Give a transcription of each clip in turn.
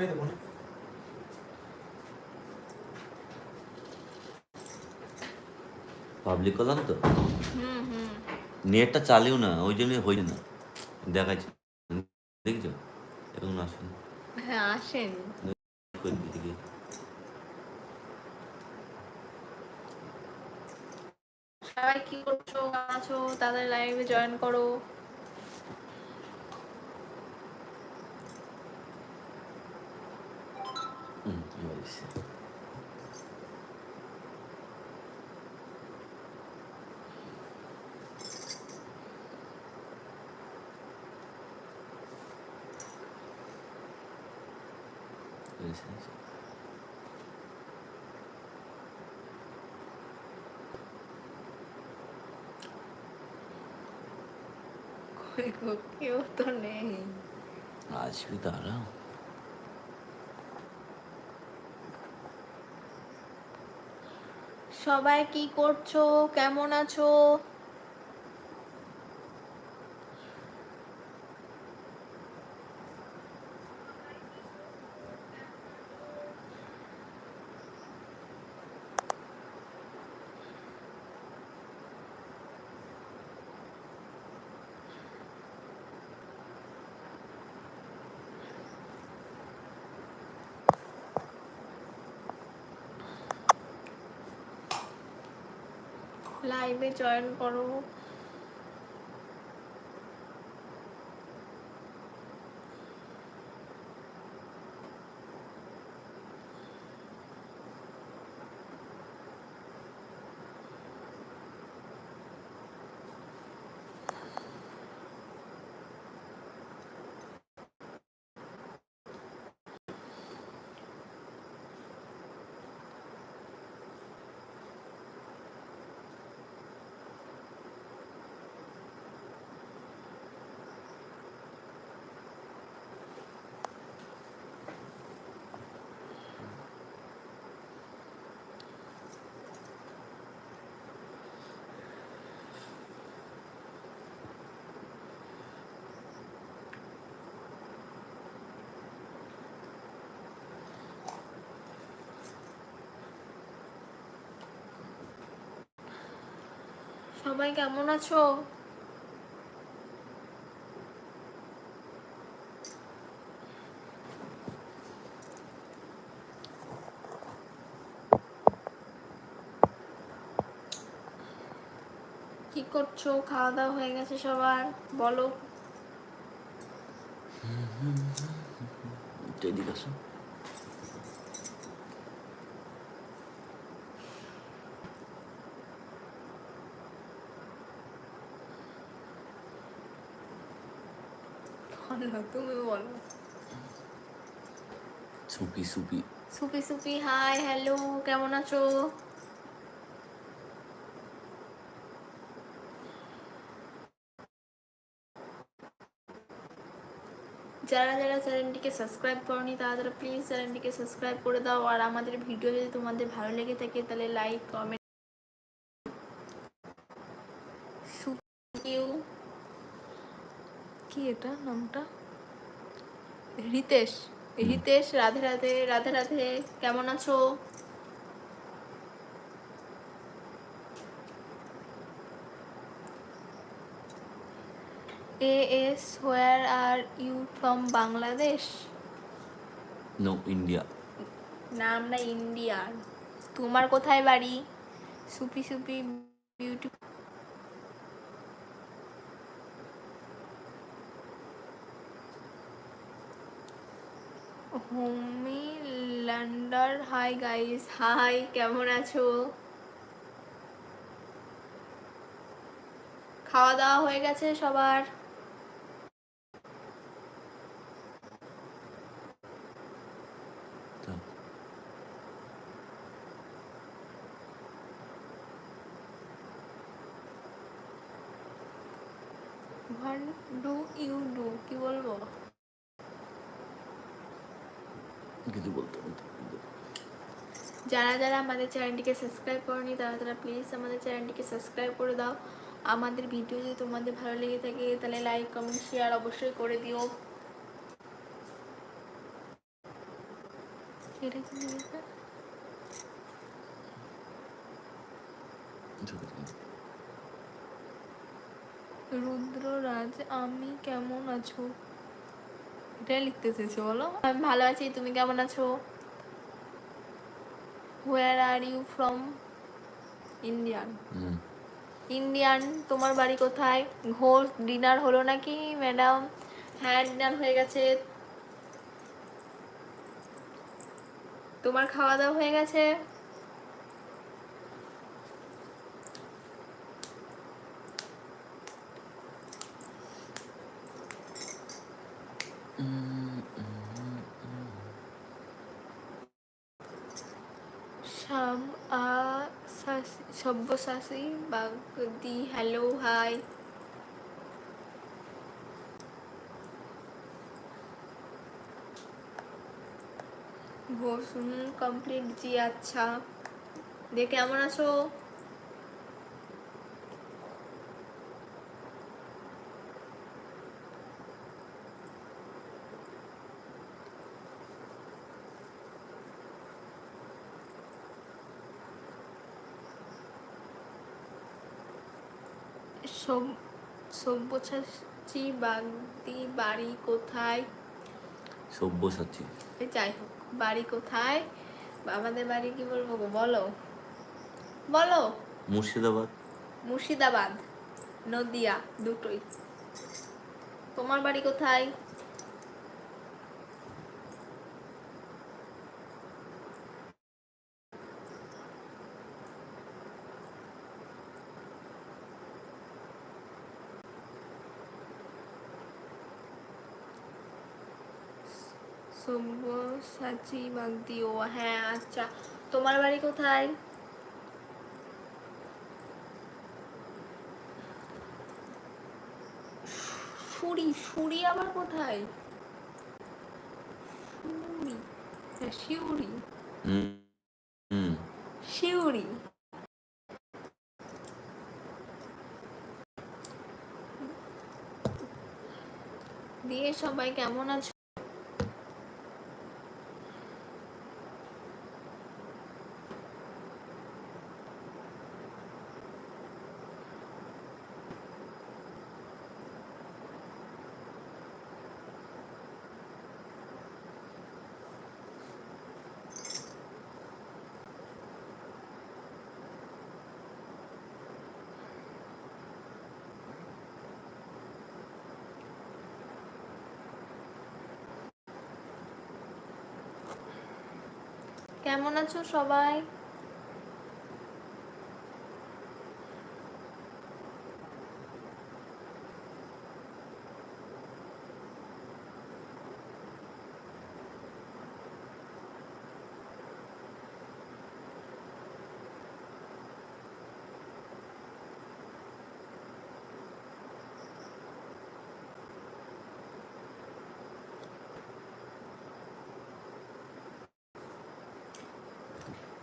চাপিয়ে দেবো না। পাবলিক করলাম তো? হুম হুম। নেটটা চালিও না ওই জন্য হয়ে না। দেখাচ্ছে দেখছ? এখন আসেন। হ্যাঁ আসেন। সবাই কি করছ আছো? তাদের লাইভে জয়েন করো। হুম, এবার এসছে। এসে, এসে। কই গো, কেউ তো নেই আসবি তারা সবাই কি করছ? কেমন আছো? লাইভে জয়েন করো সবাই কেমন আছো? কি করছ? খাওয়া দাওয়া হয়ে গেছে সবার? বলো। বলো তুমি বলো। সুপি সুপি। সুপি সুপি হাই হ্যালো কেমন আছো? যারা যারা চ্যানেলটিকে সাবস্ক্রাইব করনি তারা তারা প্লিজ চ্যানেলটিকে সাবস্ক্রাইব করে দাও। আর আমাদের ভিডিও যদি তোমাদের ভালো লেগে থাকে তাহলে লাইক কমেন্ট ইউ কি এটা নামটা? রিতেশ রিতেশ রাধে রাধে রাধে রাধে কেমন আছো? এ S where are you from Bangladesh? No India. না আমরা তোমার কোথায় বাড়ি? সুপি সুপি বিউটি হোমি ল্যান্ডার হাই গাইস হাই কেমন আছো? খাওয়া দাওয়া হয়ে গেছে সবার? হোয়াট ডু ইউ ডু কি বলব? কিছু বলতে যারা যারা আমাদের চ্যানেলটিকে সাবস্ক্রাইব করনি, তারা তারা প্লিজ আমাদের চ্যানেলটিকে সাবস্ক্রাইব করে দাও। আমাদের ভিডিও যদি তোমাদের ভালো লেগে থাকে, তাহলে লাইক কমেন্ট শেয়ার অবশ্যই করে দিও। লিখেছে? রুদ্ররাজ, আমি কেমন আছো? এটাই লিখতে চেয়েছো বলো আমি ভালো আছি তুমি কেমন আছো? Where are you from Indian Indian তোমার বাড়ি কোথায়? ঘোষ ডিনার হলো নাকি ম্যাডাম হ্যাঁ ডিনার হয়ে গেছে। তোমার খাওয়া দাওয়া হয়ে গেছে? শাম আ Sabyasachi Bagdi hello hi Ghosh complete ji আচ্ছা দিয়ে কেমন আছো সব- সব্যসাচী বাগদি বাড়ি কোথায়? সব্যসাচী। যাই হোক বাড়ি কোথায়? আমাদের বাড়ি কি বলব গো? বলো। বলো। মুর্শিদাবাদ। মুর্শিদাবাদ নদিয়া দুটোই। তোমার বাড়ি কোথায়? সব্যসাচী বাগদি ও হ্যাঁ আচ্ছা। তোমার বাড়ি কোথায়? সুরি সুরি আবার কোথায়? সুরি। হ্যাঁ শিউরি। শিউরি। দিয়ে সবাই কেমন আছো? কেমন আছো সবাই?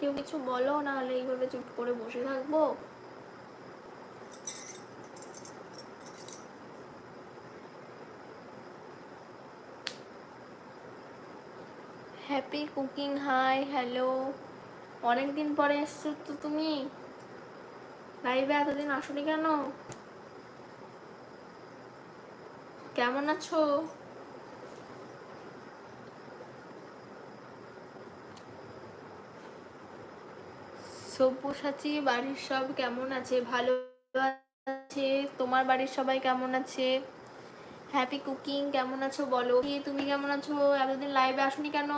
কেউ কিছু বলো নাহলে এইভাবে চুপ করে বসে থাকব। হ্যাপি কুকিং হাই হ্যালো অনেক দিন পরে এসছো তো তুমি? লাইভে এতদিন আসনি কেন? কেমন আছো? সব্যসাচী বাড়ির সব কেমন আছে? ভালো আছে? তোমার বাড়ির সবাই কেমন আছে? হ্যাপি কুকিং কেমন আছো বলো? তুমি কেমন আছো? এতদিন লাইভে আসনি কেন?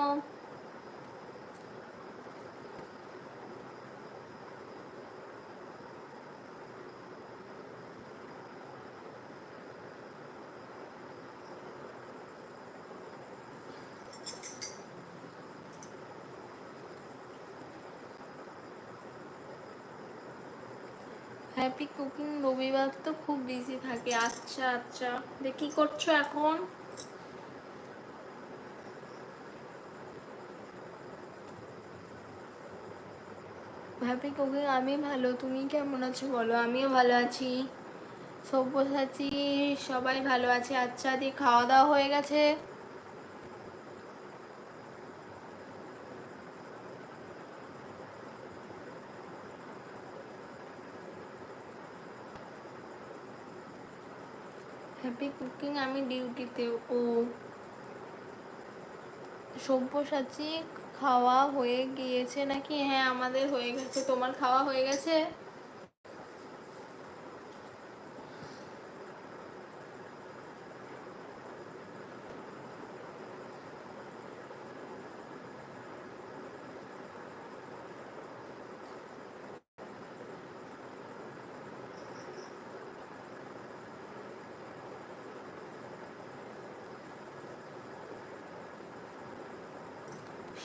হ্যাপি কুকিং রবিবার তো খুব বিজি থাকে। আচ্ছা আচ্ছা। কি করছ এখন? হ্যাপি কুকিং আমি ভালো। তুমি কেমন আছো বলো? আমিও ভালো আছি। সব্যসাচী, সবাই ভালো আছে? আচ্ছা দিয়ে খাওয়া দাওয়া হয়ে গেছে? হ্যাপি কুকিং আমি ডিউটিতে ও সব্যসাচী খাওয়া হয়ে গিয়েছে নাকি? হ্যাঁ আমাদের হয়ে গেছে। তোমার খাওয়া হয়ে গেছে?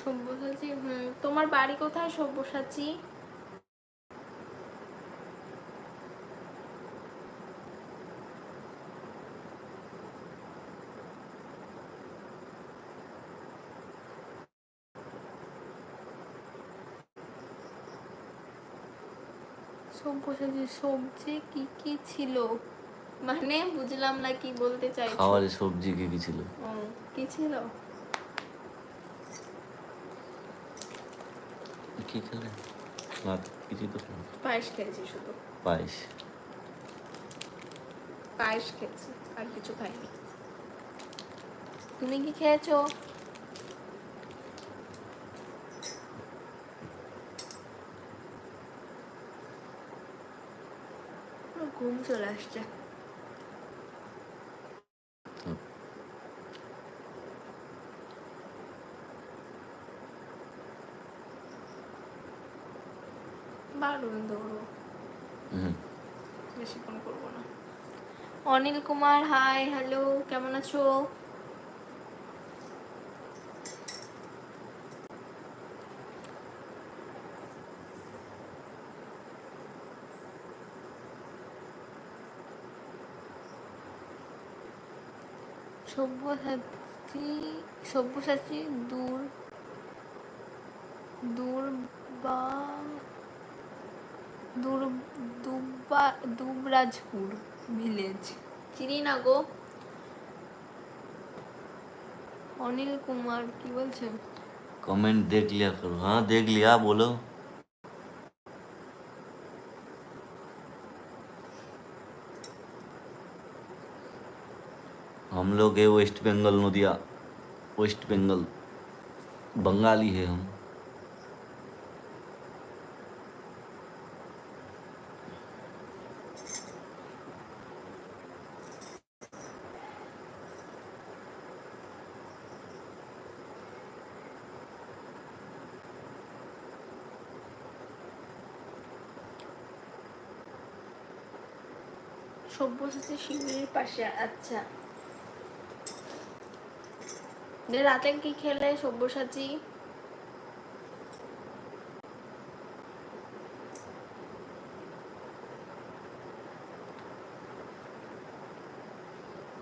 সব্যসাচী হুম তোমার বাড়ি কোথায় সব্যসাচী? সব্যসাচী সবজি কি কি ছিল? মানে বুঝলাম না কি বলতে চাই খাবারে সবজি কি কি ছিল? কি ছিল? কি খেলে? ভাত কিছু তো পায়েস খেয়েছি শুধু। পায়েস? পায়েস খেয়েছি আর কিছু খাইনি। তুমি কি খেয়েছো? ঘুম চলে আসছে। অনিল কুমার হাই হ্যালো কেমন আছো? সব্যসাচী সব্যসাচী দূর দূর বা দূর দুবরাজপুর ভিলেজ চিনি না গো অনিল কুমার কি বলছে कमेंट देख लिया करो हाँ देख लिया बोलो हम लोग है वेस्ट बंगाल नदिया वेस्ट बंगाल बंगाली है हम সব্যসাচী শিবিরের পাশে আচ্ছা। রাতে কি খেলে সব্যসাচী?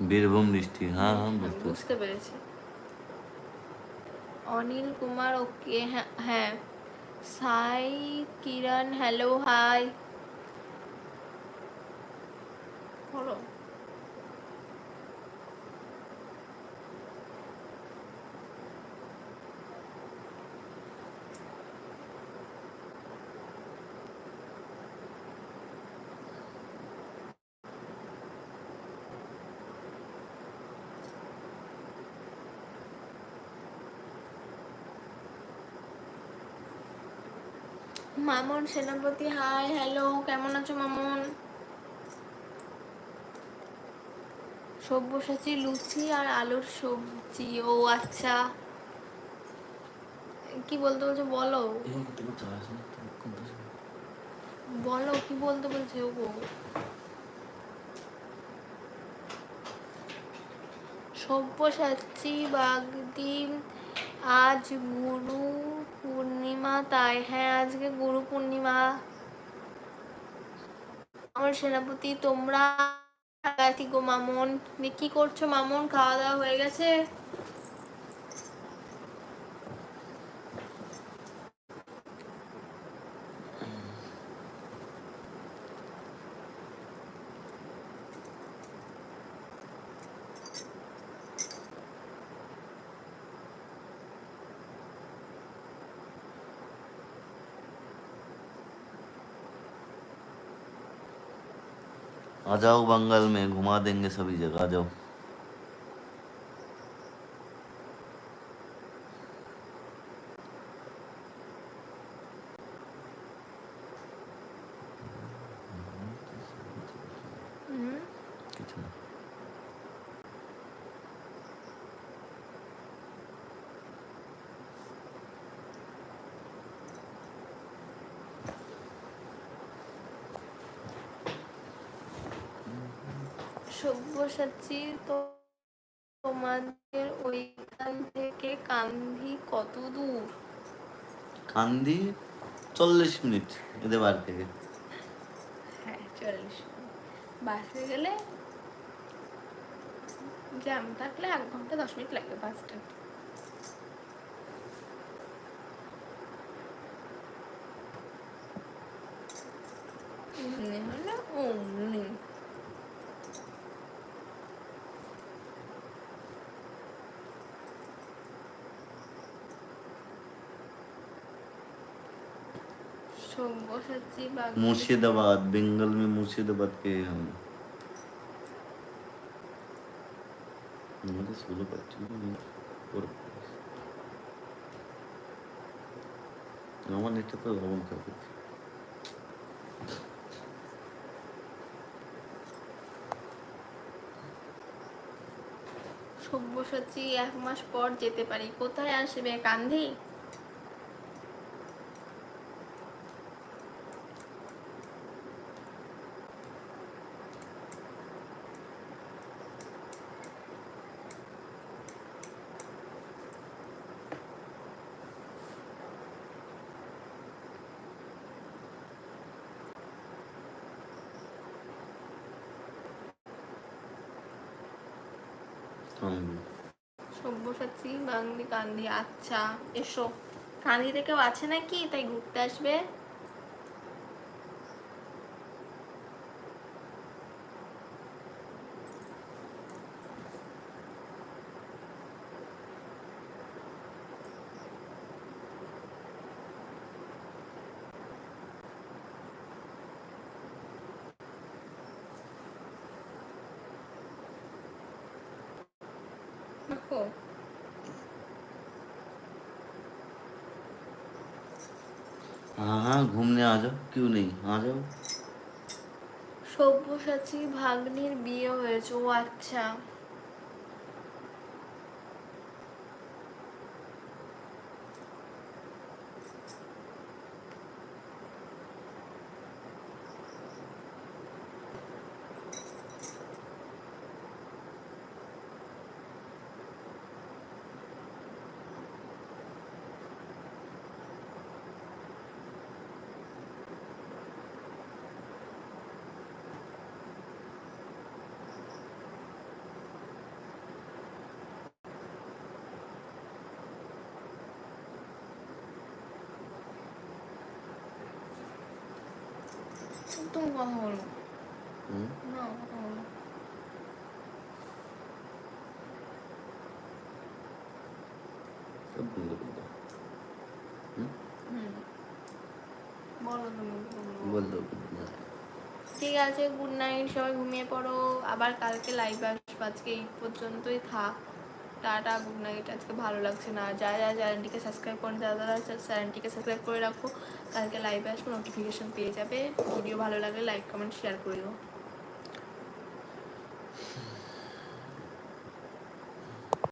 বীরভূম ডিস্ট্রিক্ট हाँ हाँ বুঝতে বুঝতে পেরেছি। অনিল কুমার ওকে হ্যাঁ হ্যাঁ। সাই কিরণ হ্যালো হাই বলো মামন সেনাপতি, হাই, হ্যালো, কেমন আছো মামন? সব্যসাচী লুচি আর আলুর সবজি, ও আচ্ছা। কি বলতে বলছো বলো? বলো, কি বলতে বলছে ও সব্যসাচী বাগদিন আজ গুরু পূর্ণিমা, তাই হ্যাঁ আজকে গুরু পূর্ণিমা। আমার সেনাপতি, তোমরা গো মামন? কি করছ মামন? খাওয়া দাওয়া হয়ে গেছে? आ जाओ बंगाल में घुमा देंगे सभी जगह आ जाओ। সব্যসাচী তো তোমাদের ওইখান থেকে কান্ধি কত দূর? কান্দি চল্লিশ মিনিট এদের বাড়ি থেকে। হ্যাঁ চল্লিশ বাসে গেলে জ্যাম থাকলে এক ঘণ্টা দশ মিনিট লাগবে বাস স্ট্যান্ড হলো অমনি সব্যসাচী বা मुर्शिदाबाद बंगाल में मुर्शिदाबाद के हम আমাদের ষোলো পাচ্ছি আমার নেটটা তো ভবন খারাপ সব্যসাচী এক মাস পর যেতে পারি কোথায় আসবে কান্ধি সব্যসাচী বাঙালি কান্দি আচ্ছা এসো। কান্দিতে কেউ আছে নাকি? তাই ঘুরতে আসবে? দেখো हाँ हाँ घूमने आ जाओ क्यों नहीं आ जाओ সব্যসাচী ভাগ্নির বিয়ে হয়েছে ও আচ্ছা তুমি কথা বলো না কথা বলো। ঠিক আছে গুড নাইট সবাই ঘুমিয়ে পড়ো। আবার কালকে লাইভ আসব আজকে এই পর্যন্তই থাক। টাটা, গুড নাইট, আজকে ভালো লাগছে না। যা যা, চ্যানেলটিকে সাবস্ক্রাইব করেন, যা যারা চ্যানেলটিকে সাবস্ক্রাইব করে রাখো। কালকে লাইভে আসব নোটিফিকেশান পেয়ে যাবে। ভিডিও ভালো লাগলে লাইক কমেন্ট শেয়ার করে